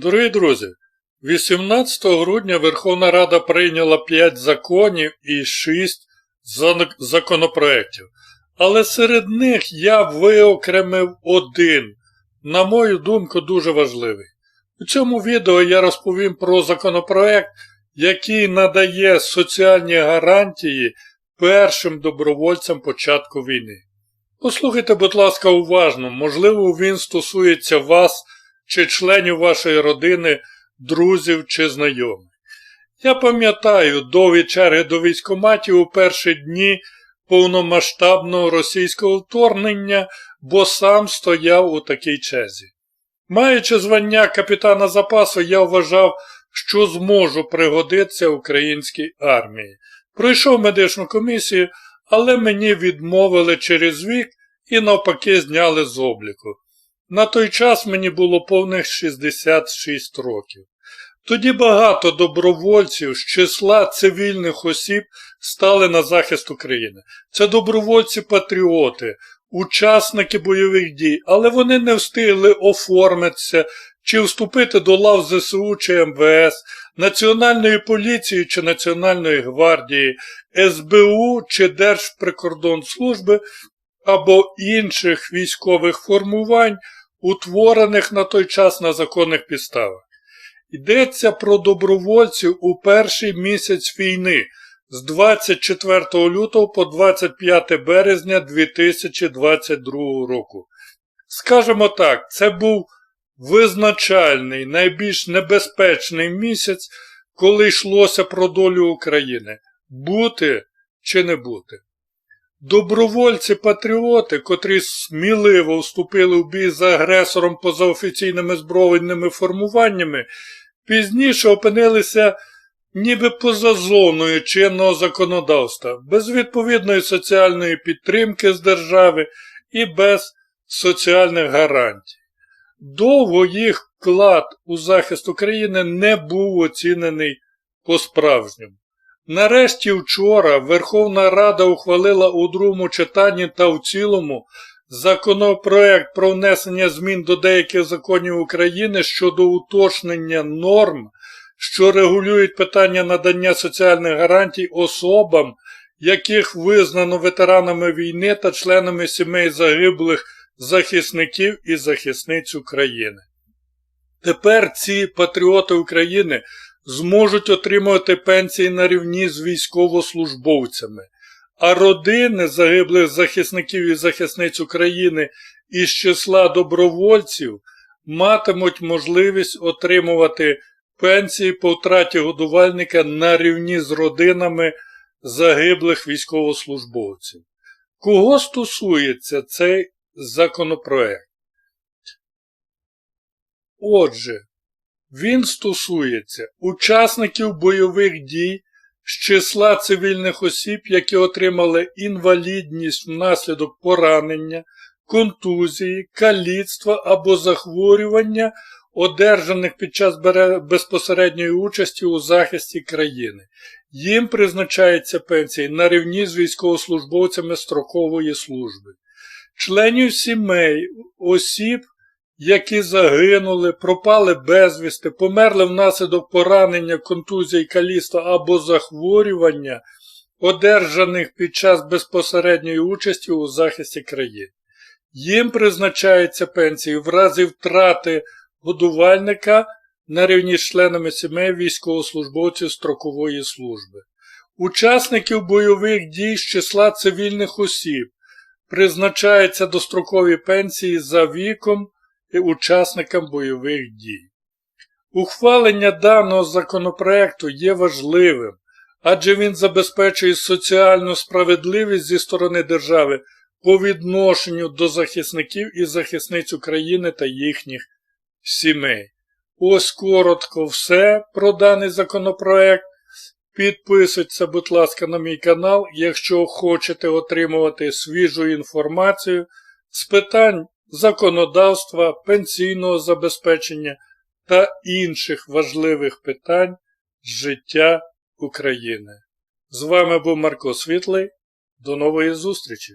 Дорогі друзі, 18 грудня Верховна Рада прийняла 5 законів і 6 зан- законопроєктів. Але серед них я виокремив один, на мою думку, дуже важливий. У цьому відео я розповім про законопроект, який надає соціальні гарантії першим добровольцям початку війни. Послухайте, будь ласка, уважно, можливо, він стосується вас чи членів вашої родини, друзів чи знайомих. Я пам'ятаю довгі черги до військоматів у перші дні повномасштабного російського вторгнення, бо сам стояв у такій черзі. Маючи звання капітана запасу, я вважав, що зможу пригодитися українській армії. Пройшов медичну комісію, але мені відмовили через вік і навпаки зняли з обліку. На той час мені було повних 66 років. Тоді багато добровольців з числа цивільних осіб стали на захист України. Це добровольці-патріоти, учасники бойових дій, але вони не встигли оформитися чи вступити до лав ЗСУ чи МВС, Національної поліції чи Національної гвардії, СБУ чи Держприкордонслужби або інших військових формувань, утворених на той час на законних підставах. Йдеться про добровольців у перший місяць війни з 24 лютого по 25 березня 2022 року. Скажемо так, це був визначальний, найбільш небезпечний місяць, коли йшлося про долю України бути чи не бути. Добровольці-патріоти, котрі сміливо вступили в бій з агресором поза офіційними збройними формуваннями, пізніше опинилися ніби поза зоною чинного законодавства, без відповідної соціальної підтримки з держави і без соціальних гарантій. Довго їх вклад у захист України не був оцінений по-справжньому. Нарешті вчора Верховна Рада ухвалила у другому читанні та в цілому законопроект про внесення змін до деяких законів України щодо уточнення норм, що регулюють питання надання соціальних гарантій особам, яких визнано ветеранами війни та членами сімей загиблих захисників і захисниць України. Тепер ці патріоти України зможуть отримувати пенсії на рівні з військовослужбовцями, а родини загиблих захисників і захисниць України із числа добровольців матимуть можливість отримувати пенсії по втраті годувальника на рівні з родинами загиблих військовослужбовців. Кого стосується цей законопроект? Отже, він стосується учасників бойових дій з числа цивільних осіб, які отримали інвалідність внаслідок поранення, контузії, каліцтва або захворювання, одержаних під час безпосередньої участі у захисті країни. Їм призначається пенсії на рівні з військовослужбовцями строкової служби. Членів сімей осіб які загинули, пропали безвісти, померли внаслідок поранення, контузії, каліста або захворювання, одержаних під час безпосередньої участі у захисті країни. Їм призначаються пенсії в разі втрати годувальника на рівні з членами сімей військовослужбовців строкової служби. Учасників бойових дій з числа цивільних осіб призначаються дострокові пенсії за віком і учасникам бойових дій. Ухвалення даного законопроекту є важливим, адже він забезпечує соціальну справедливість зі сторони держави по відношенню до захисників і захисниць України та їхніх сімей. Ось коротко все про даний законопроект. Підписуйтесь, будь ласка, на мій канал, якщо хочете отримувати свіжу інформацію з питань законодавства, пенсійного забезпечення та інших важливих питань життя України. З вами був Марко Світлий. До нової зустрічі!